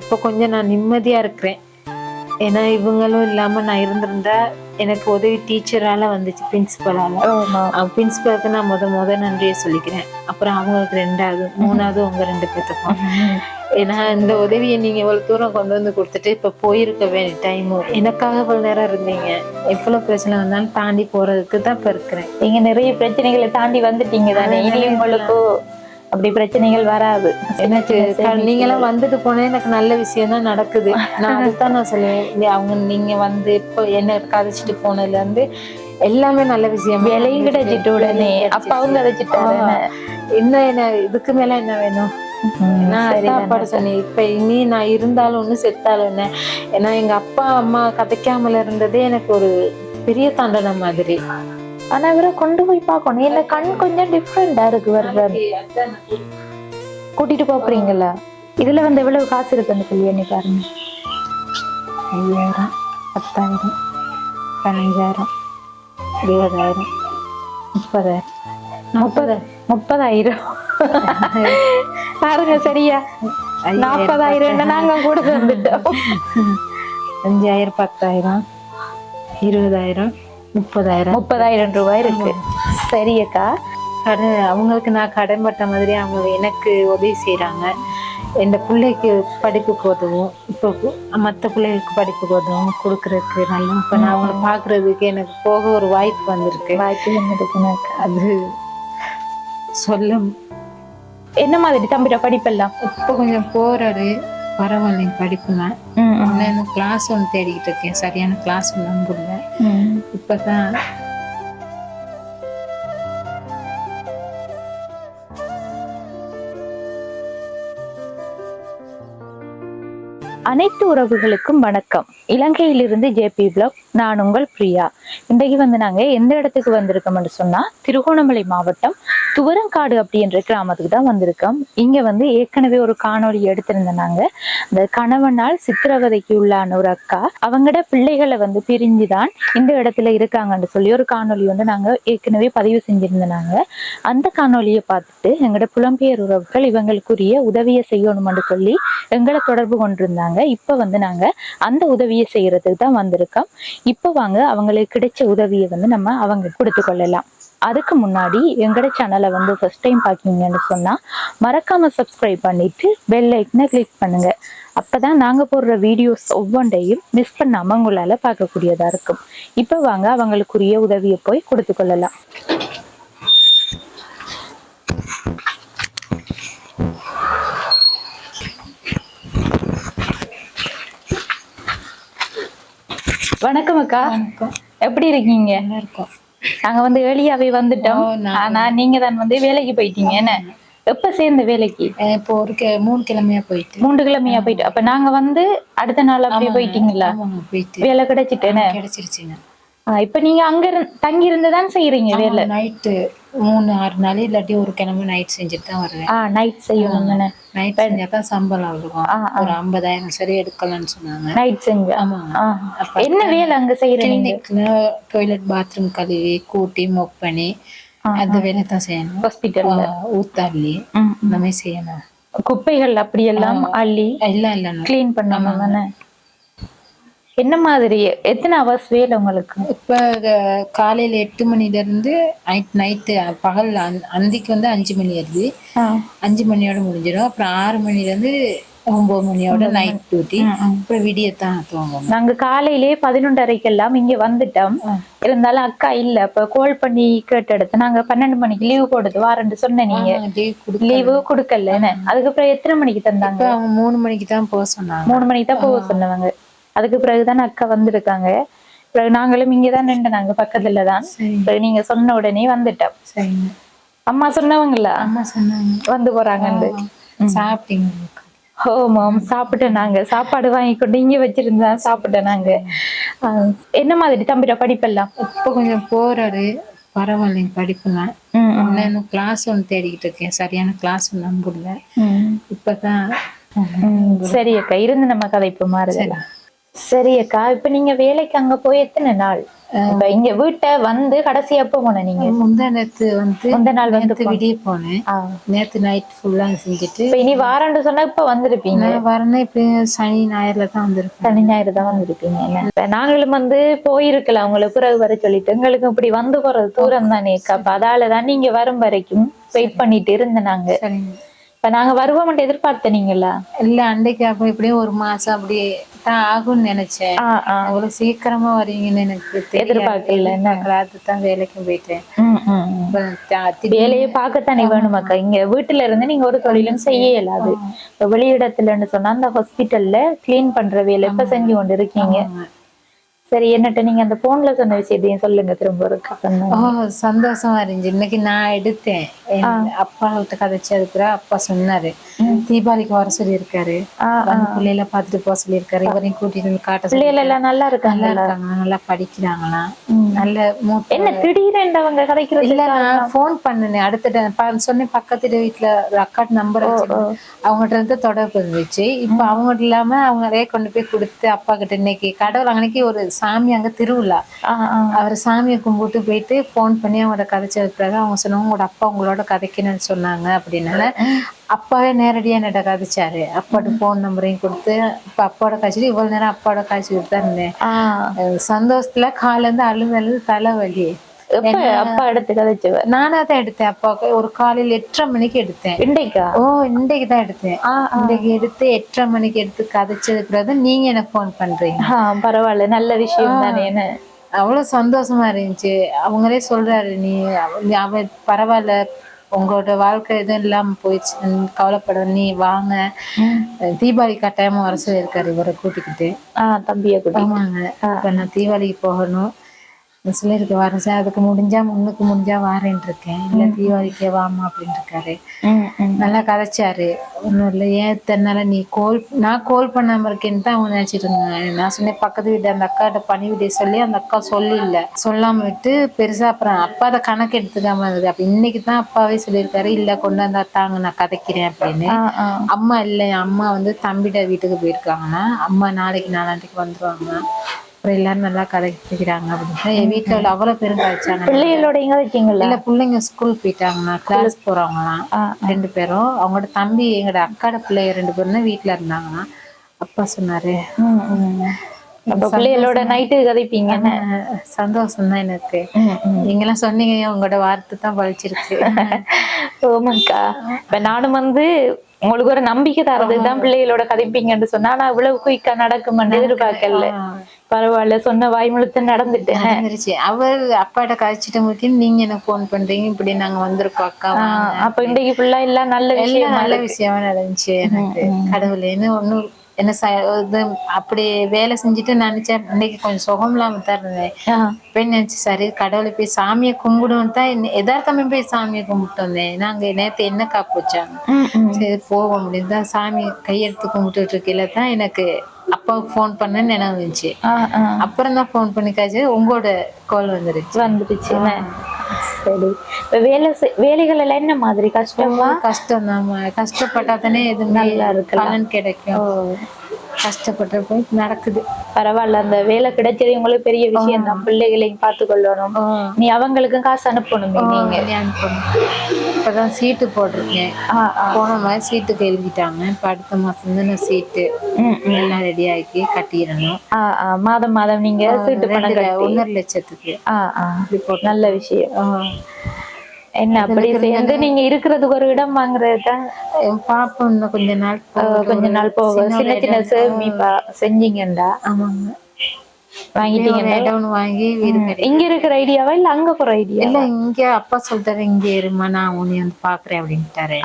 இப்போ கொஞ்சம் நான் நிம்மதியா இருக்கிறேன். ஏன்னா இவங்களும் இல்லாம நான் இருந்திருந்தா எனக்கு உதவி டீச்சரால வந்துச்சு பிரின்சிபலால பிரின்சிபலுக்கு நான் முத முத நன்றியை சொல்லிக்கிறேன். அப்புறம் அவங்களுக்கு ரெண்டாவது மூணாவது உங்க ரெண்டு பேத்துக்கும். ஏன்னா இந்த உதவியை நீங்க இவ்வளவு தூரம் கொண்டு வந்து கொடுத்துட்டு இப்ப போயிருக்க வேண்டிய டைமும் எனக்காக இவ்வளவு நேரம் இருந்தீங்க. எவ்வளவு பிரச்சனை வந்தாலும் தாண்டி போறதுக்கு தான் இப்ப இருக்கிறேன். நீங்க நிறைய பிரச்சனைகளை தாண்டி வந்துட்டீங்க தானே? உங்களுக்கு அப்படி பிரச்சனைகள் வராது. எனக்கு நீங்களாம் வந்துட்டு போனா எனக்கு நல்ல விஷயம் தான் நடக்குது. நான் அதுதான் நான் சொல்லுவேன். அவங்க நீங்க வந்து இப்போ என்ன கதைச்சிட்டு போனதுல இருந்து எல்லாமே நல்ல விஷயம் விலையும் கிடைச்சிட்டு உடனே. அப்பாவும் கதைச்சிட்டாரு இன்னும் என்ன இதுக்கு மேல என்ன வேணும்? நான் சாப்பாடு சொன்னேன். இப்ப இனி நான் இருந்தாலும் ஒண்ணு செத்தாலும் என்ன? ஏன்னா எங்க அப்பா அம்மா கதைக்காமல இருந்ததே எனக்கு ஒரு பெரிய தண்டனை மாதிரி. ஆனா இவரை கொண்டு போய் பார்க்கணும். இல்ல கண் கொஞ்சம் டிஃப்ரெண்டா இருக்கு வர்றது கூட்டிட்டு போறீங்களா இதுல வந்து எவ்வளவு காசு இருக்குன்னு சொல்லி எண்ணி பாருங்க. ஐயாயிரம் பத்தாயிரம் பதினஞ்சாயிரம் இருபதாயிரம் முப்பதாயிரம். முப்பது முப்பதாயிரம். பாருங்க சரியா. நாற்பதாயிரம் நாங்க கூட வந்துட்டோம். அஞ்சாயிரம் பத்தாயிரம் இருபதாயிரம். முப்பதாயிரம். முப்பதாயிரம் ரூபாய் இருக்கு. சரி அக்கா. கடன் அவங்களுக்கு நான் கடன்பட்ட மாதிரி அவங்க எனக்கு உதவி செய்கிறாங்க என் பிள்ளைக்கு படிப்புக்கு உதவும் இப்போ மற்ற பிள்ளைகளுக்கு படிப்புக்கு உதவும் கொடுக்கறதுக்கு நல்லா இப்போ நான் அவங்கள பார்க்கறதுக்கு எனக்கு போக ஒரு வாய்ப்பு வந்திருக்கு. வாய்ப்பு வந்துருக்கு எனக்கு. அது சொல்ல என்ன மாதிரி தம்பிட படிப்பெல்லாம்? இப்போ கொஞ்சம் போறாரு. பரவாயில்லைங்க படிப்புனா ம், ம். நான் கிளாஸ் ஒன்று தேடிக்கிட்டு இருக்கேன். சரியான கிளாஸ் ஒன்று நம்புங்க ம். இப்பதான். அனைத்து உறவுகளுக்கும் வணக்கம். இலங்கையிலிருந்து ஜேபி பிளாக் நான் உங்கள் பிரியா. இன்றைக்கு வந்து நாங்கள் எந்த இடத்துக்கு வந்திருக்கோம்னு சொன்னா திருகோணமலை மாவட்டம் துவரங்காடு அப்படின்ற கிராமத்துக்கு தான் வந்திருக்கோம். இங்க வந்து ஏற்கனவே ஒரு காணொளி எடுத்திருந்தோம் நாங்க. அந்த கணவனால் சித்திரவதைக்கு உள்ளான ஒரு அக்கா. அவங்களோட பிள்ளைகளை வந்து பிரிஞ்சுதான் இந்த இடத்துல இருக்காங்கன்னு சொல்லி ஒரு காணொளி வந்து நாங்க ஏற்கனவே பதிவு செஞ்சிருந்தோம் நாங்க. அந்த காணொலியை பார்த்துட்டு எங்களோட புலம்பெயர் உறவுகள் இவங்களுக்குரிய உதவியை செய்யணும்னு சொல்லி எங்களை தொடர்பு கொண்டிருந்தாங்க. இப்ப வந்து நாங்க அந்த உதவியை செய்யறதுக்கு தான் வந்திருக்கோம். இப்ப வாங்க அவங்களுக்கு கிடைச்ச உதவியை வந்து நம்ம அவங்க கொடுத்து கொள்ளலாம். அதுக்கு முன்னாடி எங்களோட சேனலை வந்து ஃபர்ஸ்ட் டைம் பார்க்கீங்கன்னு சொன்னா மறக்காம சப்ஸ்கிரைப் பண்ணிட்டு பெல் ஐக்கனை கிளிக் பண்ணுங்க. அப்பதான் நாங்க போடுற வீடியோஸ் ஒவ்வொன்றையும் மிஸ் பண்ணாம உங்களால பார்க்கக்கூடியதா இருக்கும். இப்ப வாங்க அவங்களுக்குரிய உதவியை போய் கொடுத்து கொள்ளலாம். வணக்கம் அக்கா. வணக்கம். எப்படி இருக்கீங்க? நல்லா இருக்கும். நாங்க வந்து ஏர்லியாவே வந்துட்டோம். ஆனா நீங்க தான் வந்து வேலைக்கு போயிட்டீங்க. என்ன? எப்ப சேர்ந்த வேலைக்கு? இப்போ ஒரு மூணு கிழமையா போயிட்டு. மூன்று கிழமையா போயிட்டு. அப்ப நாங்க வந்து அடுத்த நாள் அப்படியே போயிட்டீங்களா? வேலை கிடைச்சிட்டேன்னு கிடைச்சிருச்சுங்க. இப்ப நீங்க அங்க இருந்து தங்கி இருந்துதான் செய்யறீங்க வேலை? நைட்டு மூணு ஆறு நாள் இல்லாட்டி ஒரு கிழமை நைட் செஞ்சுட்டு தான் வருவேன். நைட் செய்யணும் தானே நைட் செஞ்சா தான் சம்பளம் இருக்கும் ஒரு ஐம்பதாயிரம் சரி எடுக்கலாம்னு சொன்னாங்க. நைட் செஞ்சு. ஆமாங்க ஆ. அப்ப என்ன வேலை அங்க செய்யறீங்க டாய்லெட் பாத்ரூம் கழுவி கூட்டி பண்ணி அந்த வேலை தான் செய்யணும். ஹாஸ்பிட்டல்ல ஆ, ஊத்தாள்ளி இந்த மாதிரி செய்யணும். குப்பைகள் அப்படியெல்லாம் அள்ளி இல்ல இல்ல க்ளீன் பண்ணணும் தானே? என்ன மாதிரி? எத்தனை ஹவர்ஸ் வேலை உங்களுக்கு? இப்ப காலையில எட்டு மணில இருந்து நைட் நைட்டு பகல் அந்- அந்திக்கு வந்து அஞ்சு மணி வருது. அஞ்சு மணியோட முடிஞ்சிடும். அப்புறம் ஆறு மணில இருந்து ஒன்பது மணியோட நைட் டியூட்டி அப்புறம் விடியத்தான் துவங்கணும் நாங்க காலையிலேயே பதினொன்றரைக்கெல்லாம் இங்க வந்துட்டோம். இருந்தாலும் அக்கா இல்ல. அப்ப கால் பண்ணி கேட்ட இடத்த நாங்க பன்னெண்டு மணிக்கு லீவு போடுது வாரண்டு சொன்ன நீங்க. லீவ் கொடுக்க லீவு கொடுக்கல. அதுக்கப்புறம் எத்தனை மணிக்கு தந்தாங்க? இப்ப அவங்க மூணு மணிக்கு தான் போக சொன்னாங்க. மூணு மணிக்கு தான் போக சொன்னவங்க. அதுக்கு பிறகுதான் அக்கா வந்திருக்காங்க. பிறகு நாங்களும் இங்கதான் நின்று நாங்க பக்கத்துல தான் பிறகு நீங்க சொன்ன உடனே வந்துட்டோம். அம்மா சொன்னவங்களா? வந்து போறாங்கன்னு சாப்பிட்டீங்க ஓ மாம் சாப்பிட்டேன் நாங்க. சாப்பாடு வாங்கி கொண்டு இங்க வச்சிருந்தா சாப்பிட்டேன் நாங்க. என்ன மாதிரி தம்பிட படிப்பெல்லாம்? இப்போ கொஞ்சம் போறாரு. பரவாயில்லைங்க படிப்புலாம். இன்னும் கிளாஸ் ஒன்று தேடிக்கிட்டு இருக்கேன். சரியான கிளாஸ் ஒன்று நம்புல. இப்பதான் சரி அக்கா. இருந்து நம்ம கதைப்பு மாறுதலாம் சரி அக்கா இப்ப நீங்க வேலைக்கு அங்க போய் எத்தனை நாள்? இங்க வீட்டை வந்து கடைசி எப்ப போன நீங்க? முந்தா நேத்து வந்து முந்த நாள் வந்து விடிய போனேன். நேத்து நைட் ஃபுல்லா செஞ்சுட்டு இப்ப இனி வாரண்டு சொன்னா இப்ப வந்திருப்பீங்க? வரேன்னா இப்ப சனி ஞாயிறுல தான் வந்திருப்பேன். சனி ஞாயிறு தான் வந்திருப்பீங்க நாங்களும் வந்து போயிருக்கலாம் உங்களை பிறகு வர சொல்லிட்டு. எங்களுக்கு இப்படி வந்து போறது தூரம் தானே அப்ப அதால தான் நீங்க வரும் வரைக்கும் வெயிட் பண்ணிட்டு இருந்தேன் நாங்க. இப்ப நாங்க வருவோம் எதிர்பார்த்தனீங்களா? இல்ல அன்னைக்கு அப்ப எப்படியும் ஒரு மாசம் அப்படி தான் ஆகும்னு நினைச்சேன். அவ்வளவு சீக்கிரமா வரீங்கன்னு எனக்கு. எதிர்பார்க்கல. அதுதான் வேலைக்கும் போயிட்டேன். வேலையை பார்க்கத்தானே வேணுமாக்கா இங்க வீட்டுல இருந்து நீங்க ஒரு தொழிலும் செய்ய இப்ப வெளியிடத்துலன்னு சொன்னா அந்த ஹாஸ்பிட்டல்ல கிளீன் பண்ற வேலை இப்ப செஞ்சு கொண்டு இருக்கீங்க. சரி என்னட்ட நீங்க அந்த போன்ல சொன்ன விஷயத்தையும் சொல்லுங்க. திரும்ப ஒரு சந்தோஷமா இருந்துச்சு. இன்னைக்கு நான் எடுத்தேன். அப்பா கிட்ட கதைச்சு அதுக்குற அப்பா சொன்னாரு. தீபாவளிக்கு வர சொல்லியிருக்காரு. வந்து பிள்ளைல பாத்துட்டு போக சொல்லியிருக்காரு. இவரையும் கூட்டிட்டு வந்து காட்ட சொல்லி பிள்ளைகள் எல்லாம் நல்லா இருக்காங்க நல்லா இருக்காங்க. நல்லா படிக்கிறாங்களாம் நல்ல என்ன திடீரென்று அவங்க கதைக்கிறது இல்ல நான் ஃபோன் பண்ணேன். அடுத்த சொன்னேன் பக்கத்து வீட்டுல அக்கா நம்பர் அவங்ககிட்ட இருந்து தொடர்பு இருந்துச்சு. இப்ப அவங்ககிட்ட இல்லாம அவங்களே கொண்டு போய் கொடுத்து அப்பா கிட்ட இன்னைக்கு கடவுள் அன்னைக்கு ஒரு சாமி அங்க திருவிழா. அவர் சாமியை கும்பிட்டு போயிட்டு ஃபோன் பண்ணி அவங்களோட கதைச்ச பிறகு அவங்க சொன்னாங்க உங்களோட அப்பா உங்களோட கதைக்கணும்னு சொன்னாங்க அப்படின்னால அப்பாவே நேரடியா என்னோட கதைச்சாரு. அப்பாட்ட ஃபோன் நம்பரையும் கொடுத்து இப்ப அப்பாவோட காய்ச்சி இவ்வளவு நேரம் அப்பாவோட காய்ச்சி கொடுத்து தான் இருந்தேன் சந்தோஷத்துல காலைல இருந்து அழுது அழுது தலைவலி. எப்ப அப்பா எடுத்து கதைச்சவ? நானா தான் எடுத்தேன் அப்பாவுக்கு. ஒரு காலையில எட்டரை மணிக்கு எடுத்தேன். ஓ இன்னைக்கு தான் எடுத்தேன். இன்னைக்கு எடுத்து எட்டரை மணிக்கு எடுத்து கதைச்சது பிறகு நீங்க எனக்கு ஃபோன் பண்றீங்க? பரவாயில்ல. நல்ல விஷயம் தானே என்ன? அவ்வளவு சந்தோஷமா இருந்துச்சு. அவங்களே சொல்றாரு நீ அவ- பரவாயில்ல. உங்களோட வாழ்க்கை எதுவும் இல்லாம போயிடுச்சு. கவலைப்பட நீ வாங்க. தீபாவளி கட்டாயமா வர சொல்லியிருக்காரு இவரை கூட்டிக்கிட்டு. தம்பிய குட்டி ஆமாங்க. நான் தீபாவளிக்கு போகணும். நான் சொல்லியிருக்க வரேன் சார் அதுக்கு முடிஞ்சா முன்னுக்கு முடிஞ்சா வாரேன் இருக்கேன். இல்ல தீபாவளிக்கே வாமா அப்படின்னு இருக்காரு. நல்லா கதைச்சாரு. ஒன்றும் இல்லை ஏன் தன்னால நீ கோல் நான் கோல் பண்ணாம இருக்கேன்னு தான் அவங்க நினைச்சிட்டு இருந்தாங்க. நான் சொன்னேன் பக்கத்து வீட்டு அந்த அக்காட்ட பணி விட சொல்லி அந்த அக்கா சொல்லல சொல்லாம விட்டு பெருசா அப்புறம் அப்பா அதை கணக்கு எடுத்துக்காம இருக்கு அப்ப இன்னைக்கு தான் அப்பாவே சொல்லியிருக்காரு இல்ல கொண்டாந்தா தாங்க நான் கதைக்கிறேன் அப்படின்னு. அம்மா இல்லை அம்மா வந்து தம்பிட வீட்டுக்கு போயிருக்காங்கன்னா அம்மா நாளைக்கு நாளாண்டிக்கு வந்துருவாங்க. அப்புறம் எல்லாரும் நல்லா கதைக்கிறாங்க அப்படின்னு என் வீட்டுல உள்ள அவ்வளவு பேரும் கதைச்சாங்க பிள்ளைகளோட எங்க வச்சீங்களா இல்ல பிள்ளைங்க ஸ்கூல் போயிட்டாங்கண்ணா கிளாஸ் போறவங்களாம் ஆ, ரெண்டு பேரும். அவங்களோட தம்பி எங்களோட அக்காட பிள்ளைங்க ரெண்டு பேரும் தான் வீட்டுல இருந்தாங்கன்னா அப்பா சொன்னாரு பிள்ளைகளோட நைட்டு கதைப்பீங்க "அஹ், சந்தோஷம் தான் எனக்கு. ம், ம். நீங்கெல்லாம் சொன்னீங்க உங்களோட வார்த்தை தான் பழிச்சிருக்கு இப்ப நானும் வந்து உங்களுக்கு ஒரு நம்பிக்கை தரதுக்கு தான் பிள்ளைகளோட கதைப்பீங்கன்னு சொன்னா நான் இவ்வளவு குயிக்கா நடக்குமென்னு எதிர்பார்க்கல. பரவாயில்ல சொன்ன வாய்மொழித்து நடந்துட்டேன் நடந்துருச்சு. அவர் அப்பாட்ட கழிச்சிட்டு முடிக்க நீங்க எனக்கு ஃபோன் பண்றீங்க? இப்படி நாங்க வந்திருக்கோம் அக்கா. அப்ப இன்றைக்கு ஃபுல்லா எல்லாம் நல்ல விஷயம் நல்ல விஷயமா நடந்துச்சு எனக்கு. கடவுளேன்னு ஒண்ணும் என்ன ச- இது அப்படி வேலை செஞ்சுட்டு நினைச்சேன். இன்னைக்கு கொஞ்சம் சுகம் இல்லாம தான் இருந்தேன். போய் நினைச்சு சரி கடவுளை போய் சாமியை கும்பிடுவோம் தான் யதார்த்தமே போய் சாமியை கும்பிட்டு வந்தேன். நாங்க நேத்து என்ன காப்பு வச்சாங்க. சரி போவோம் அப்படின்னு தான் சாமி கையெடுத்து கும்பிட்டுட்டு இருக்கையில தான் எனக்கு அப்பாவுக்கு ஃபோன் பண்ணேன்னு நினைவு இருந்துச்சு. அப்புறம் தான் ஃபோன் பண்ணி காய்ச்சி உங்களோட கால் வந்துருச்சு. வந்துடுச்சு என்ன? சரி. இப்ப வேலை வேலைகள் எல்லாம் என்ன மாதிரி? கஷ்டமா? கஷ்டம் தான் கஷ்டப்பட்டா தானே எதுவுமே நல்லா இருக்கலாம். பலன் கிடைக்கும். கஷ்டப்பட்ட போய் நடக்குது. பரவாயில்ல. அந்த வேலை கிடைச்சது உங்களுக்கு பெரிய விஷயம் தான். பிள்ளைகளையும் பார்த்து கொள்ளணும் நீ அவங்களுக்கும் காசு அனுப்பணுமே. நீங்க பண்ணு. இப்பதான் சீட்டு போட்டிருக்கேன். போன மாதிரி சீட்டுக்கு எழுதிட்டாங்க. இப்ப அடுத்த மாசம் தான் சீட்டு எல்லாம் ரெடி ஆக்கி கட்டிடணும். மாதம் மாதம் நீங்க சீட்டு பணம் ஒன்னரை லட்சத்துக்கு. நல்ல விஷயம். என்ன அப்படி சேர்ந்து நீங்க இருக்கிறதுக்கு ஒரு இடம் வாங்குறது தான்? என் பாப்பா இன்னும் கொஞ்ச நாள். கொஞ்ச நாள் போக சின்ன சின்ன சேமிப்பா செஞ்சீங்கண்டா? ஆமாங்க. வாங்கிட்டீங்க வாங்கி இங்க இருக்கிற ஐடியாவா இல்ல அங்க போற ஐடியா இல்ல இங்க அப்பா சொல்லிட்டாரு இங்க இருமா நான் உன்னை வந்து பாக்குறேன் அப்படின்ட்டாரு.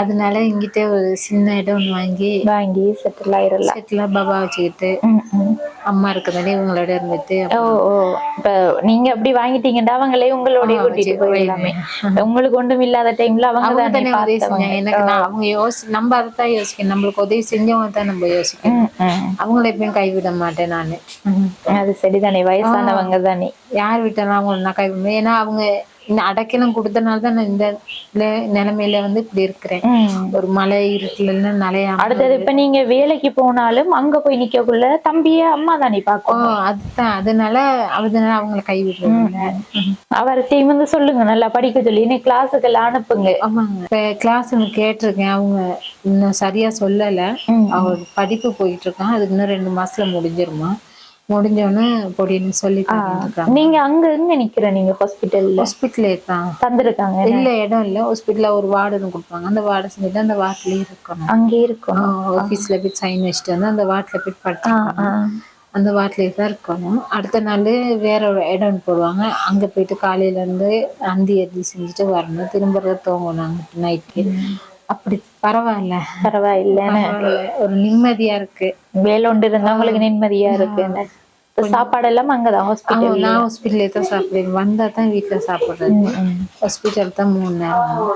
அதனால இங்கிட்ட ஒரு சின்ன இடம் ஒண்ணு வாங்கி வாங்கி செட்டில் ஆயிரலாம். செட்டிலா பாபா வச்சுக்கிட்டு. அம்மா இருக்கிறதாலே இவங்களோட இருந்துட்டு ஓ ஓ. இப்ப நீங்க அப்படி வாங்கிட்டீங்கடா அவங்களே உங்களோட கூட்டிட்டு போயிடலாமே. உங்களுக்கு ஒன்றும் இல்லாத டைம்ல அவங்க தானே உதவி. செஞ்சாங்க. எனக்கு நான் அவங்க யோசி நம்ம அதை தான் யோசிக்கணும். நம்மளுக்கு உதவி செஞ்சவங்க தான் நம்ம யோசிக்கணும். அவங்கள எப்பயும் கைவிட மாட்டேன் நானு. அது சரிதானே வயசானவங்க தானே. யார் விட்டாலும் அவங்கள நான் கைவிட ஏன்னா அவங்க இந்த அடைக்கலம் கொடுத்தனால தான் நான் இந்த நிலைமையில வந்து இப்படி இருக்கிறேன். ஒரு மழை இருட்டுல நலையாம அடுத்தது இப்ப நீங்க வேலைக்கு போனாலும் அங்க போய் நிக்கக்குள்ள தம்பிய அம்மா தானே பாக்கும் அதுதான். அதனால அதனால அவங்கள கைவிடுறது அவர்கிட்டயும் வந்து சொல்லுங்க நல்லா படிக்க சொல்லி. இன்னைக்கு கிளாஸுக்கு எல்லாம் அனுப்புங்க. ஆமாங்க. இப்ப கிளாஸ் கேட்டிருக்கேன். அவங்க இன்னும் சரியா சொல்லல. அவர் படிப்பு போயிட்டு இருக்கான். அதுக்கு இன்னும் ரெண்டு மாசத்துல முடிஞ்சிருமா. முடிஞ்சோடனே பொடின்னு சொல்லி இருக்காங்க நீங்க அங்க எங்க நிக்கிற நீங்க ஹாஸ்பிட்டல்ல ஹாஸ்பிட்டலே தான். தந்திருக்காங்க இல்ல இடம் இல்ல. ஹாஸ்பிட்டல்ல ஒரு வார்டுன்னு கொடுப்பாங்க. அந்த வார்டு செஞ்சுட்டு அந்த வார்டுலயே இருக்கணும். அங்கே இருக்கும் ஆஃபீஸ்ல போய் சைன் வச்சுட்டு வந்து அந்த வார்டுல போய் ஆ. அந்த வார்டுலயே தான் இருக்கணும். அடுத்த நாள் வேற ஒரு இடம் போடுவாங்க. அங்க போயிட்டு காலையில இருந்து அந்தி எதி செஞ்சுட்டு வரணும். திரும்ப தூங்கணும் நைட்டு அப்படி பரவாயில்ல. பரவாயில்ல. ஒரு நிம்மதியா இருக்கு. வேலோண்டு இருந்தா உங்களுக்கு நிம்மதியா இருக்கு. இப்ப சாப்பாடு எல்லாம் அங்கதான் ஹாஸ்பிட்டல் நான் ஹாஸ்பிட்டலே தான் சாப்பிடுவேன். வந்தா தான் வீட்டுல சாப்பிடுறது. ஹாஸ்பிட்டல் தான் மூணு நேரம்.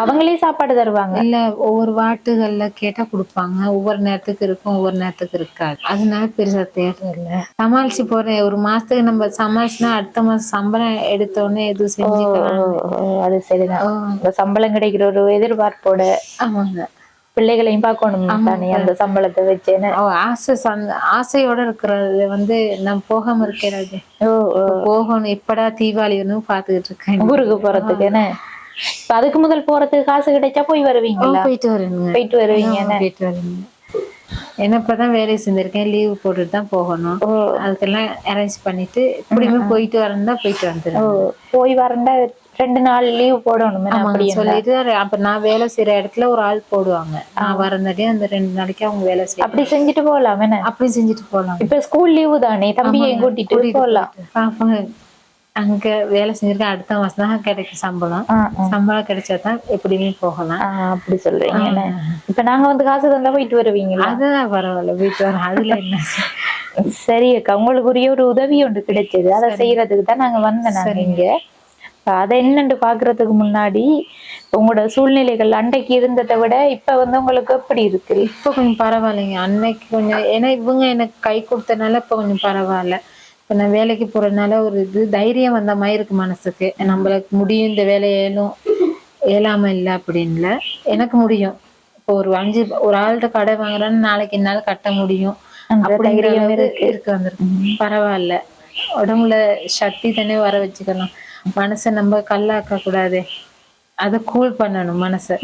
அவங்களே சாப்பாடு தருவாங்க? இல்ல ஒவ்வொரு வாட்டுகள்ல கேட்டா கொடுப்பாங்க. ஒவ்வொரு நேரத்துக்கு இருக்கும் ஒவ்வொரு நேரத்துக்கு இருக்காது. அதனால பெருசா தேடுறது இல்ல. சமாளிச்சு போறேன். ஒரு மாசத்துக்கு நம்ம சமாளிச்சுனா அடுத்த மாசம் சம்பளம் எடுத்த உடனே எதுவும் செஞ்சுக்கலாம். அது சரிதான். சம்பளம் கிடைக்கிற ஒரு எதிர்பார்ப்போட. ஆமாங்க. பிள்ளைகளையும் பார்க்கணும் தானே அந்த சம்பளத்தை வச்சேன்னு. ஆசை சந்த- ஆசையோட இருக்கிறது வந்து நான் போகாம இருக்கிறது. போகணும் எப்படா தீபாவளின்னு பாத்துக்கிட்டு இருக்கேன். ஊருக்கு போறதுக்கு என்ன? இப்ப அதுக்கு முதல் போறதுக்கு காசு கிடைச்சா போய் வருவீங்களா? போயிட்டு வரேனுங்க போயிட்டு வருவீங்க போயிட்டு வரேங்க என்ன இப்பதான் வேலையை செஞ்சிருக்கேன் லீவு போட்டுட்டு தான் போகணும். அதுக்கெல்லாம் அரேஞ்ச் பண்ணிட்டு இப்படியுமே போயிட்டு வரேன்னா போயிட்டு வந்துடுறேன் ஓ, போய் வரண்டா ரெண்டு நாள் லீவ் போடணும் சொல்லிட்டு அப்ப நான் வேலை செய்யற இடத்துல ஒரு ஆள் போடுவாங்க. நான் வரந்தாடி அந்த ரெண்டு நாளைக்கு அவங்க வேலை செய்ய அப்படி செஞ்சுட்டு போகலாம் என்ன? அப்படி செஞ்சுட்டு போலாம். இப்ப ஸ்கூல் லீவு தானே தம்பியையும் கூட்டிட்டு போகலாம் அங்க வேலை செஞ்சிருக்கேன் அடுத்த மாசம் தான் கிடைக்கும் சம்பளம். சம்பளம் கிடைச்சாதான் எப்படியுமே போகலாம். அப்படி சொல்றீங்க இப்ப நாங்க வந்து காசு தந்தா போயிட்டு வருவீங்களா? அதுதான் பரவாயில்ல வீட்டு வர அதுல என்ன? சரி அக்கா உங்களுக்குரிய ஒரு உதவி ஒன்று கிடைச்சது. அதை செய்யறதுக்கு தான் நாங்க வந்தோம் நாங்க இங்க. அதை என்னன்னு பாக்குறதுக்கு முன்னாடி உங்களோட சூழ்நிலைகள் அன்றைக்கு இருந்ததை விட இப்ப வந்து உங்களுக்கு எப்படி இருக்கு? இப்போ கொஞ்சம் பரவாயில்லைங்க. அன்னைக்கு கொஞ்சம் ஏன்னா இவங்க எனக்கு கை கொடுத்தனால இப்போ கொஞ்சம் பரவாயில்ல. இப்போ நான் வேலைக்கு போறதுனால ஒரு இது தைரியம் வந்த மாதிரி இருக்கு மனசுக்கு. நம்மளுக்கு முடியும் இந்த வேலையேலும் இயலாம இல்லை அப்படின்ல. எனக்கு முடியும். இப்போ ஒரு அஞ்சு ஒரு ஆள்கிட்ட கடை வாங்குறேன்னு நாளைக்கு என்னால கட்ட முடியும். அப்படிங்கிற இருக்கு. வந்திருக்கு. பரவாயில்ல. உடம்புல சக்தி தானே வர வச்சுக்கலாம். மனசை நம்ம கல்லாக்க கூடாது. அதை கூல் பண்ணணும் மனசை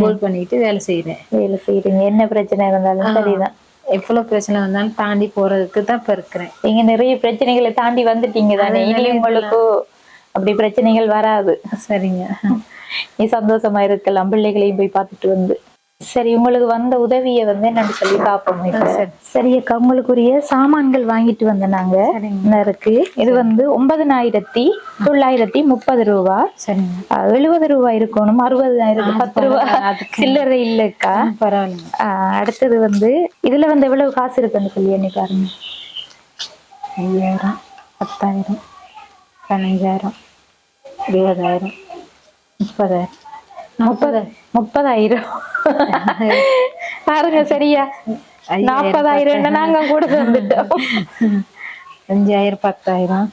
கூல் பண்ணிட்டு வேலை செய்யறேன். வேலை செய்யறீங்க. என்ன பிரச்சனை இருந்தாலும் சரிதான். எவ்வளவு பிரச்சனை வந்தாலும் தாண்டி போறதுக்கு தான் இப்ப இருக்கிறேன். நீங்க நிறைய பிரச்சனைகளை தாண்டி வந்துட்டீங்க தானே? இனி உங்களுக்கு அப்படி பிரச்சனைகள் வராது. சரிங்க. நீ சந்தோஷமா இருக்கலாம். பிள்ளைகளையும் போய் பார்த்துட்டு வந்து. சரி உங்களுக்கு வந்த உதவியை வந்து என்னன்னு சொல்லி பார்ப்போம் சரி. அக்கா உங்களுக்குரிய சாமான்கள் வாங்கிட்டு வந்த நாங்க. இருக்கு. இது வந்து ஒன்பதனாயிரத்தி தொள்ளாயிரத்தி முப்பது ரூபா. எழுபது ரூபா இருக்கணும். அறுபதாயிரத்தி பத்து ரூபா சில்லறை இல்லக்கா பரவாயில்லைங்க. அஹ் அடுத்தது வந்து இதுல வந்து எவ்வளவு காசு இருக்குன்னு சொல்லி எண்ணி பாருங்க. ஐயாயிரம் பத்தாயிரம் பதினஞ்சாயிரம் இருபதாயிரம் முப்பதாயிரம். முப்பது. முப்பதாயிரம். பாருங்க சரியா? நாற்பதாயிரம் நாங்க கூட வந்துட்டோம் அஞ்சாயிரம் பத்தாயிரம்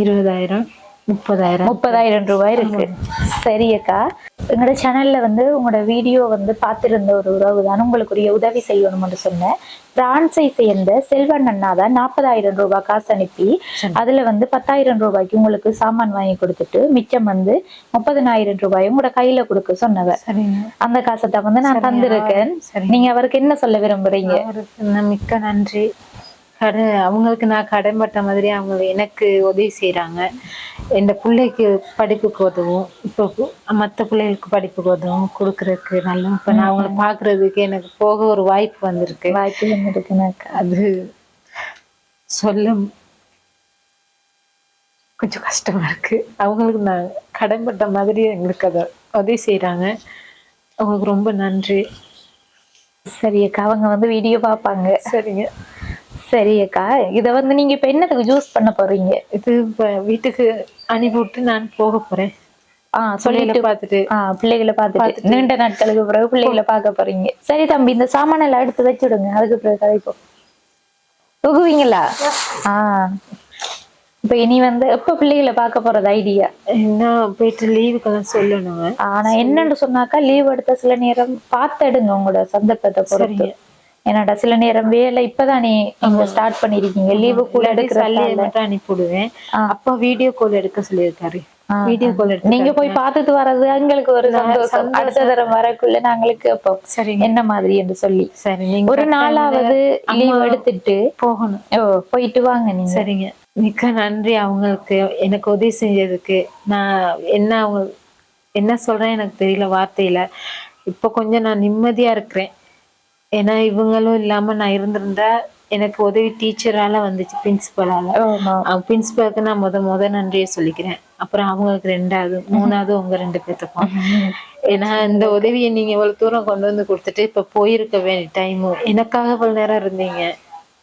இருபதாயிரம். முப்பதாயிரம். முப்பதாயிரம் ரூபாய் இருக்கு. சரி அக்கா. எங்களோட சேனல்ல வந்து உங்களோட வீடியோ வந்து பார்த்திருந்த ஒரு உறவு தான் உங்களுக்குரிய உதவி செய்யணும்னு சொன்னேன். பிரான்ஸை சேர்ந்த செல்வன் அண்ணா தான் நாற்பதாயிரம் ரூபாய் காசு அனுப்பி அதுல வந்து பத்தாயிரம் ரூபாய்க்கு உங்களுக்கு சாமான் வாங்கி கொடுத்துட்டு மிச்சம் வந்து முப்பதனாயிரம் ரூபாய் உங்களோட கையில கொடுக்க சொன்னவ. சரிங்க. அந்த காசை தான் வந்து நான் தந்திருக்கேன். நீங்க அவருக்கு என்ன சொல்ல விரும்புறீங்க? மிக்க நன்றி. கடை அவங்களுக்கு நான் கடன்பட்ட மாதிரி அவங்க எனக்கு உதவி செய்றாங்க. என் பிள்ளைக்கு படிப்புக்கு உதவும். இப்போ மற்ற பிள்ளைகளுக்கு படிப்புக்கு உதவும். கொடுக்கறதுக்கு நல்லா இப்போ நான் அவங்கள பார்க்கறதுக்கு எனக்கு போக ஒரு வாய்ப்பு வந்திருக்கு. வாய்ப்பு இருக்குன்னு அது சொல்ல கொஞ்சம் கஷ்டமா இருக்கு. அவங்களுக்கு நான் கடன்பட்ட மாதிரி எங்களுக்கு அதை உதவி செய்றாங்க. அவங்களுக்கு ரொம்ப நன்றி. சரி அக்கா அவங்க வந்து வீடியோ பார்ப்பாங்க. சரிங்க. சரி அக்கா இத வந்து நீங்க இப்ப என்னத்துக்கு ஜூஸ் பண்ண போறீங்க? இது வீட்டுக்கு அனுப்பிவிட்டு நான் போக போறேன். ஆஹ் சொல்லிட்டு பார்த்துட்டு. ஆஹ் பிள்ளைகளை பார்த்துட்டு. நீண்ட நாட்களுக்கு பிறகு பிள்ளைகளை பார்க்க போறீங்க. சரி தம்பி இந்த சாமான எல்லாம் எடுத்து வச்சுடுங்க அதுக்கு பிறகு கதைப்போம். தூக்குவீங்களா ஆஹ் இப்ப இனி வந்து எப்ப பிள்ளைகளை பார்க்க போறது ஐடியா என்ன போயிட்டு லீவுக்கெல்லாம் சொல்லணுங்க ஆனா என்னன்னு சொன்னாக்கா லீவ் எடுத்த சில நேரம் பார்த்து எடுங்க உங்களோட சந்தர்ப்பத்தை பொறுத்து. என்னடா சில நேரம் வேலை இப்பதானே நீங்க ஸ்டார்ட் பண்ணிருக்கீங்க. லீவு கூட அனுப்பிவிடுவேன். ஆ. அப்பா வீடியோ கால் எடுக்க சொல்லியிருக்காரு. வீடியோ கால் எடுத்து நீங்க போய் பார்த்துட்டு வர்றது எங்களுக்கு ஒரு சந்தோஷம். அடுத்த தரம் வரக்குள்ள நாங்களுக்கு அப்போ சரிங்க. என்ன மாதிரி என்று சொல்லி. சரி நீங்க ஒரு நாளாவது லீவ் எடுத்துட்டு போகணும். ஓ போயிட்டு வாங்க நீங்க. சரிங்க. மிக்க நன்றி அவங்களுக்கு. எனக்கு உதவி செஞ்சதுக்கு. நான் என்ன அவங்க என்ன சொல்றேன் எனக்கு தெரியல வார்த்தையில. இப்போ கொஞ்சம் நான் நிம்மதியா இருக்கிறேன். ஏன்னா இவங்களும் இல்லாம நான் இருந்திருந்தா எனக்கு உதவி டீச்சரால வந்துச்சு பிரின்சிபலால. பிரின்சிபலுக்கு நான் முத முத நன்றியை சொல்லிக்கிறேன். அப்புறம் அவங்களுக்கு ரெண்டாவது மூணாவது உங்க ரெண்டு பேத்துக்கும். ஏன்னா இந்த உதவியை நீங்க இவ்வளவு தூரம் கொண்டு வந்து கொடுத்துட்டு இப்ப போயிருக்க வேண்டிய டைம் எனக்காக இவ்வளவு நேரம் இருந்தீங்க.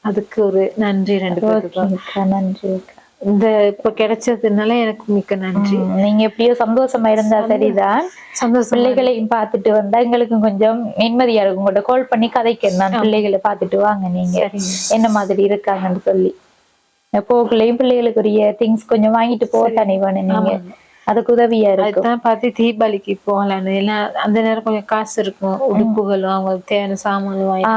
அதுக்கு ஒரு நன்றி ரெண்டு அக்கா, நன்றி. இந்த இப்ப கிடைச்சதுனால எனக்கு மிக்க நன்றி. நீங்க எப்படியோ சந்தோஷமா இருந்தா சரிதான். சந்தோஷம் பிள்ளைகளையும் பார்த்துட்டு வந்தா எங்களுக்கும் கொஞ்சம் நிம்மதியா இருக்கும். உங்கள்ட்ட கால் பண்ணி கதைக்கிறேன். நான் பிள்ளைகளை பார்த்துட்டு வாங்க நீங்க. என்ன மாதிரி இருக்காங்கன்னு சொல்லி. போக்குள்ளேயும் பிள்ளைகளுக்குரிய திங்ஸ் கொஞ்சம் வாங்கிட்டு போட்டானே வேணும் நீங்க. அதுக்கு உதவியா இருக்கும். அதுதான் பார்த்து தீபாவளிக்கு போகலான்னு. எல்லாம் அந்த நேரம் கொஞ்சம் காசு இருக்கும். உடுப்புகளும் அவங்களுக்கு தேவையான சாமான்களும் வாங்கி.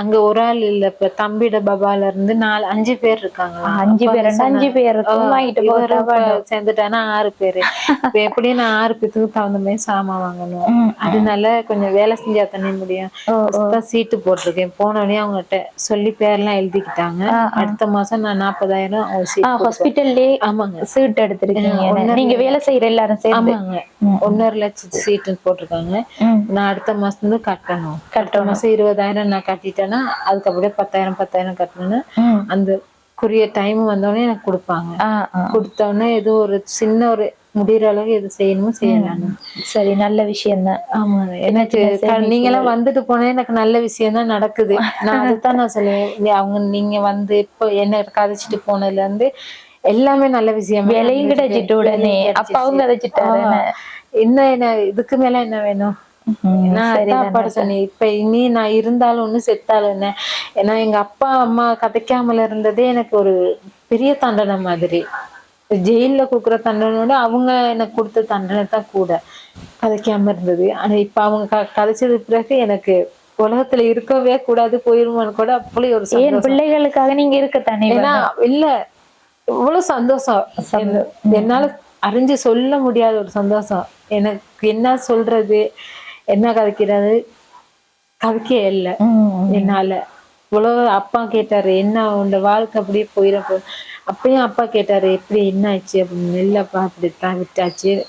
அங்க ஒரு ஆள் இல்ல. இப்ப தம்பிட பபால இருந்து நாலு அஞ்சு பேர் இருக்காங்க. அஞ்சு பேர் அஞ்சு பேர் சேர்ந்துட்டானா ஆறு பேரு. இப்ப எப்படியும் நான் ஆறு பேத்துக்கு தகுந்த மாதிரி சாமான் வாங்கணும். அதனால கொஞ்சம் வேலை செஞ்சா தானே முடியும். சீட்டு போட்டிருக்கேன். போனோடனே அவங்ககிட்ட சொல்லி பேர்லாம் எழுதிக்கிட்டாங்க. அடுத்த மாசம் நான் நாற்பதாயிரம் ஹாஸ்பிட்டல்லே ஆமாங்க. சீட் எடுத்திருக்கீங்க. நீங்க வேலை செய்யற எல்லாரும் சேர்ந்து. ஆமாங்க. ஒன்னரை லட்சம் சீட்டு போட்டிருக்காங்க. நான் அடுத்த மாசம் வந்து கட்டணும். அடுத்த மாசம் இருபதாயிரம் நான் கட்டிட்டேன்னா அதுக்கு அப்படியே பத்தாயிரம் பத்தாயிரம் கட்டணும்னா. அந்த குறிய டைம் வந்தோடனே எனக்கு கொடுப்பாங்க. கொடுத்தோடனே ஏதோ ஒரு சின்ன ஒரு முடிகிற அளவுக்கு எது செய்யணுமோ செய்யலாம். சரி நல்ல விஷயம் தான் ஆமாங்க எனக்கு க- நீங்களாம் வந்துட்டு போனா எனக்கு நல்ல விஷயம் தான் நடக்குது. நான் அதுதான் நான் சொல்லுவேன். அவங்க நீங்க வந்து இப்போ என்ன கதைச்சிட்டு போனதுல இருந்து எல்லாமே நல்ல விஷயம் விலையும் கிடைச்சிட்டு உடனே. அப்பாவும் கதைச்சிட்டாரு என்ன என்ன இதுக்கு மேல என்ன வேணும்? அப்பாட்ட சொன்னேன். இப்ப இனி நான் இருந்தாலும் ஒண்ணு செத்தாலும் என்ன? ஏன்னா எங்க அப்பா அம்மா கதைக்காமல இருந்ததே எனக்கு ஒரு பெரிய தண்டனை மாதிரி. ஜெயில்ல கொடுக்குற தண்டனையோட அவங்க எனக்கு கொடுத்த தண்டனை தான் கூட கதைக்காம இருந்தது. ஆனா இப்ப அவங்க க கதைச்சது பிறகு எனக்கு உலகத்துல இருக்கவே கூடாது போயிருமான்னு கூட அப்படி ஒரு ஏன் பிள்ளைகளுக்காக நீங்க இருக்கத்தானே ஏன்னா இல்ல இவ்வளவு சந்தோஷம். என்ன- என்னால அறிஞ்சு சொல்ல முடியாத ஒரு சந்தோஷம். எனக்கு என்ன சொல்றது என்ன கதைக்கிறது கதைக்கே இல்லை. என்னால. இவ்வளவு அப்பா கேட்டாரு என்ன உன்னோட வாழ்க்கை அப்படியே போயிடப்போ அப்பயும் அப்பா கேட்டாரு எப்படி என்ன ஆச்சு? அப்படின்னு. இல்லப்பா அப்படித்தான் விட்டாச்சு.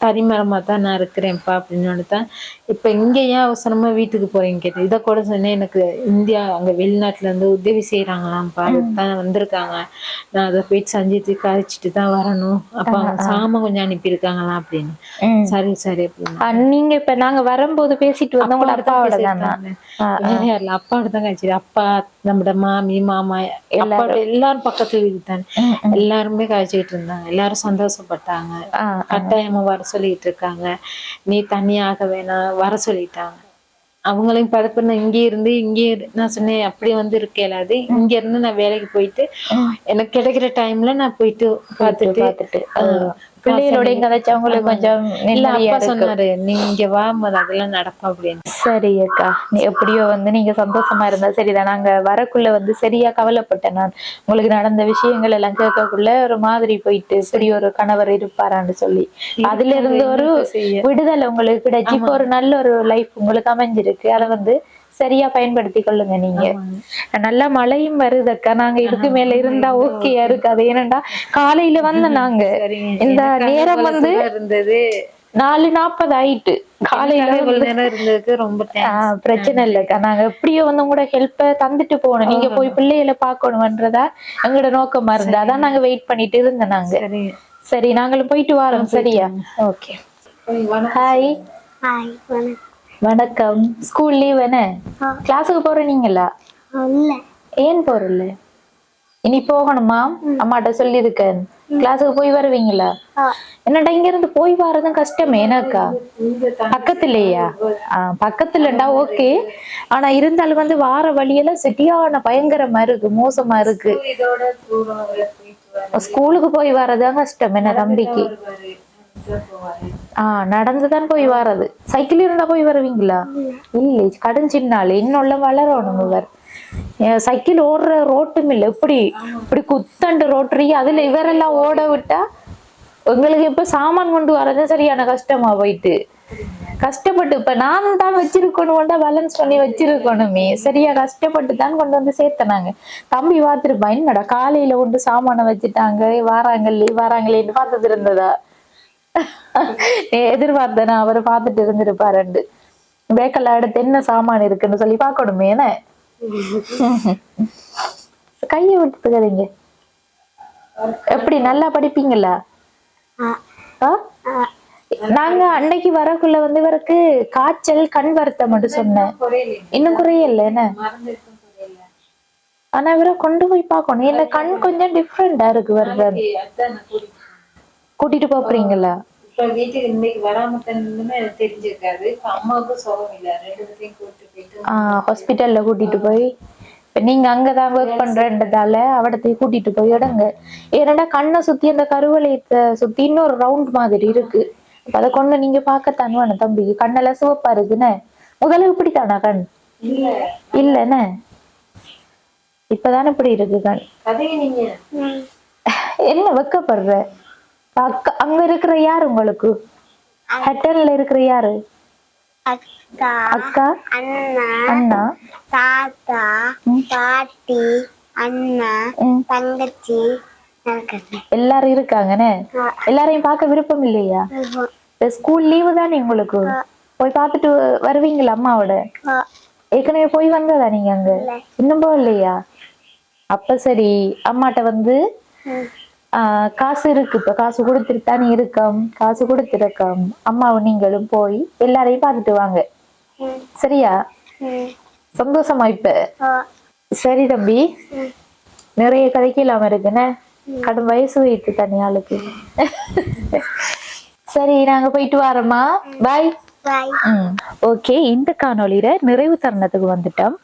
தனிமரமா தான் நான் இருக்கிறேன்ப்பா அப்படின்னு தான் இப்ப இங்க ஏன் அவசரமா வீட்டுக்கு போறீங்க கேட்டேன். இதை கூட சொன்னேன் எனக்கு இந்தியா அங்க வெளிநாட்டுல இருந்து உதவி செய்யறாங்களாம்ப்பா அதுதான் வந்திருக்காங்க. நான் அதை போயிட்டு சஞ்சித்து கழிச்சிட்டு தான் வரணும். அப்ப அவங்க சாமான் கொஞ்சம் அனுப்பியிருக்காங்களாம் அப்படின்னு. சரி சரி அப்படின்னு. ஆ, நீங்க இப்ப நாங்க வரும்போது பேசிட்டு வந்தோம். உங்களோட அப்பாவோட தானா? வேற யாரில்ல அப்பாவோட தான் காய்ச்சது அப்பா நம்மட மாமி மாமா அப்பாவோட எல்லாரும் பக்கத்து வீடு தானே. எல்லாருமே காய்ச்சிட்டு இருந்தாங்க. எல்லாரும் சந்தோஷப்பட்டாங்க. ஆ, கட்டாயமா வர சொல்லிட்டு இருக்காங்க நீ தனியாக வேணாம் வர சொல்லிட்டாங்க. அவங்களையும் பதப்பு நான் இங்கே இருந்து இங்கே இரு- நான் சொன்னேன் அப்படி வந்து இருக்கலாது இங்க இருந்து நான் வேலைக்கு போயிட்டு எனக்கு கிடைக்கிற டைம்ல நான் போயிட்டு பார்த்துட்டு பார்த்துட்டு பிள்ளைகளோட கதைச்சவங்களுக்கு கொஞ்சம் இல்ல அப்பா சொன்னாரு நீ இங்க வா மொத அதெல்லாம் நடக்கும் அப்படின்னு. சரி அக்கா. நீ எப்படியோ வந்து நீங்க சந்தோஷமா இருந்தா சரிதான். நாங்க வரக்குள்ள வந்து சரியா கவலைப்பட்டேன் நான். உங்களுக்கு நடந்த விஷயங்கள் எல்லாம் கேட்கக்குள்ள ஒரு மாதிரி போயிட்டு இப்படி ஒரு கணவர் இருப்பாரான்னு சொல்லி. அதுல இருந்து ஒரு. விடுதலை உங்களுக்கு கிடைச்சு இப்போ ஒரு நல்ல ஒரு லைஃப் உங்களுக்கு அமைஞ்சிருக்கு. அதை வந்து சரியா பயன்படுத்தி கொள்ளுங்க நீங்க. நல்லா மழையும் வருது அக்கா. நாங்க இதுக்கு மேல இருந்தா ஓகேயா இருக்காது. ஏனண்டா காலையில வந்த நாங்க. இந்த நேரம் வந்து இருந்தது? நாலு நாற்பது ஆயிட்டு. காலையில இருந்ததுக்கு ரொம்ப பிரச்சனை இல்லக்கா நாங்க எப்படியோ வந்து உங்களோட ஹெல்ப்ப தந்துட்டு போகணும். நீங்க போய் பிள்ளைகளை பார்க்கணும்ன்றதா எங்களோட நோக்கமா இருந்தா அதான் நாங்க வெயிட் பண்ணிட்டு இருந்தோம் நாங்க. சரி நாங்களும் போயிட்டு வரோம். சரியா? ஓகே. ஹாய் ஹாய் வணக்கம். வணக்கம். ஸ்கூல் லீவ் என்ன கிளாஸுக்கு போற நீங்களா? இல்லை. ஏன் போறல இனி போகணுமா? அம்மாட்ட சொல்லியிருக்கேன். கிளாஸுக்கு போய் வருவீங்களா? என்னடா இங்க இருந்து போய் வரதும் கஷ்டமே எனக்கா? பக்கத்துலயா? ஆஹ் பக்கத்துலண்டா ஓகே. ஆனா இருந்தாலும் வந்து வார வழியெல்லாம் சரியான பயங்கரமா இருக்கு மோசமா இருக்கு. ஸ்கூலுக்கு போய் வரதான் கஷ்டம் என்ன தம்பிக்கு ஆ நடந்துதான் போய் வர்றது. சைக்கிள் இருந்தா போய் வருவீங்களா? இல்லை கடும் சின்னாள் இன்னுள்ள வளரணும் இவர். சைக்கிள் ஓடுற ரோட்டும் இல்லை. இப்படி இப்படி குத்தண்டு ரோட்டரி அதுல இவரெல்லாம் ஓட விட்டா உங்களுக்கு இப்ப சாமான் கொண்டு வரது சரியான கஷ்டமா போயிட்டு. கஷ்டப்பட்டு இப்ப நான் தான் வச்சிருக்கணும் பேலன்ஸ் பண்ணி வச்சிருக்கணுமே. சரியா கஷ்டப்பட்டு தான் கொண்டு வந்து சேர்த்தனாங்க. தம்பி பார்த்துருப்பா என்னடா காலையில கொண்டு சாமானை வச்சுட்டாங்க. வாராங்களே வாராங்களேன்னு பார்த்தது இருந்ததா? எதிர்பார்த்தேன் அவரை பார்த்துட்டு இருந்திருப்பாருண்டு பேக்கெல்லாம் எடுத்து என்ன சாமான் இருக்குன்னு சொல்லி பார்க்கணுமே என்ன? கையை விட்டுக்காதீங்க எப்படி நல்லா படிப்பீங்களா? நாங்க அன்னைக்கு வரக்குள்ள வந்து இவருக்கு காய்ச்சல் கண் வருத்தம் மட்டும் சொன்னேன். இன்னும் குறையல என்ன? ஆனா இவரை கொண்டு போய் பார்க்கணும். என்ன கண் கொஞ்சம் டிஃப்ரெண்டா இருக்கு வருது கூட்டிட்டு போறீங்களா? இப்ப வீட்டுக்கு இன்னைக்கு வராம தந்ததுமே எனக்கு தெரிஞ்சிருக்காது. இப்ப அம்மாவுக்கும் சுகம் இல்ல. ரெண்டு பேர்த்தையும் போயிட்டு ஆஹ் ஹாஸ்பிட்டல்ல கூட்டிட்டு போய் இப்ப நீங்க அங்கதான் ஒர்க் பண்றன்றதால அவடத்தையும் கூட்டிட்டு போய் இடங்க ஏன்னா கண்ணை சுத்தி அந்த கருவளையத்தை சுத்தி இன்னொரு ரவுண்ட் மாதிரி இருக்கு. அப்ப அதை கொண்டு நீங்க பார்க்கத்தான் வேணும் தம்பிக்கு கண்ணெல்லாம் சிவப்பா இருக்குன்னு முதல்ல இப்படித்தானா கண்? இல்ல. இல்லன்னு? இப்பதானே இப்படி இருக்கு கண்? கதையை நீங்க. ம். என்ன வெக்கப்படுற? அங்க இருக்கிற யாரு உங்களுக்கு? ஹெட்டன்ல இருக்கிற யாரு? அக்கா அண்ணா அண்ணா? தாத்தா பாட்டி அண்ணா. தங்கச்சி எல்லாரும் இருக்காங்கன்னு எல்லாரையும் பார்க்க விருப்பம் இல்லையா? ஸ்கூல் லீவு தானே உங்களுக்கு? போய் பார்த்துட்டு வருவீங்களா அம்மாவோட? ஏற்கனவே போய் வந்ததா நீங்க அங்க? இன்னும் போகலையா? அப்ப சரி அம்மாட்ட வந்து காசு இருக்கு. இப்ப காசு கொடுத்துட்டு தானே இருக்கோம். காசு கொடுத்துருக்கோம். அம்மாவும் நீங்களும் போய் எல்லாரையும் பார்த்துட்டு வாங்க. சரியா? சந்தோஷமா இப்ப. சரி தம்பி. நிறைய கதைக்கலாம் இருக்குன்னு? கடும் வயசு வைத்து தனி ஆளுக்கு சரி நாங்க போயிட்டு வரோமா பாய் ஓகே இந்த காணொளியில நிறைவு தருணத்துக்கு வந்துட்டோம்.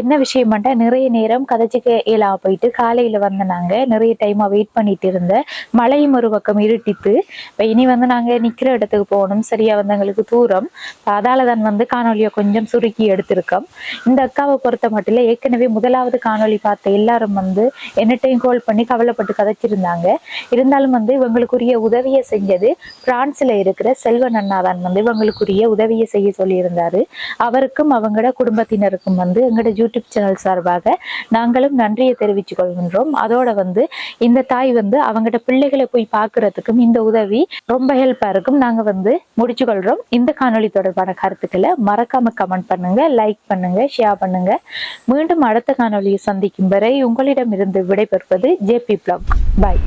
என்ன விஷயமாட்டா நிறைய நேரம் கதைச்சிக்க இயலா போயிட்டு காலையில வந்து நாங்க நிறைய டைமா வெயிட் பண்ணிட்டு இருந்த மழையும் ஒரு பக்கம் இருட்டித்து இப்ப இனி வந்து நாங்க நிக்கிற இடத்துக்கு போகணும். சரியா வந்து எங்களுக்கு தூரம். அதால தான் வந்து காணொலியை கொஞ்சம் சுருக்கி எடுத்திருக்கோம். இந்த அக்காவை பொறுத்த மட்டும் ஏற்கனவே முதலாவது காணொளி பார்த்த எல்லாரும் வந்து என்னட்டையும் கால் பண்ணி கவலைப்பட்டு கதைச்சிருந்தாங்க. இருந்தாலும் வந்து இவங்களுக்குரிய உதவியை செஞ்சது பிரான்ஸ்ல இருக்கிற செல்வன் அண்ணா தான் வந்து இவங்களுக்குரிய உதவியை செய்ய சொல்லியிருந்தாரு. அவருக்கும் அவங்களோட குடும்பத்தினருக்கும் வந்து எங்களோட யூடியூப் சேனல் சார்பாக நாங்களும் நன்றியை தெரிவித்துக் கொள்கின்றோம். அதோட வந்து இந்த தாய் வந்து அவங்களோட பிள்ளைகளை போய் பார்க்கறதுக்கும் இந்த உதவி ரொம்ப ஹெல்ப்பாக இருக்கும். நாங்க வந்து முடிச்சு கொள்றோம் இந்த காணொளி தொடர்பான கருத்துக்களை மறக்காம கமெண்ட் பண்ணுங்க லைக் பண்ணுங்க ஷேர் பண்ணுங்க. மீண்டும் அடுத்த காணொளியை சந்திக்கும் வரை உங்களிடமிருந்து விடைபெறுவது ஜேபி பிளாக் பாய்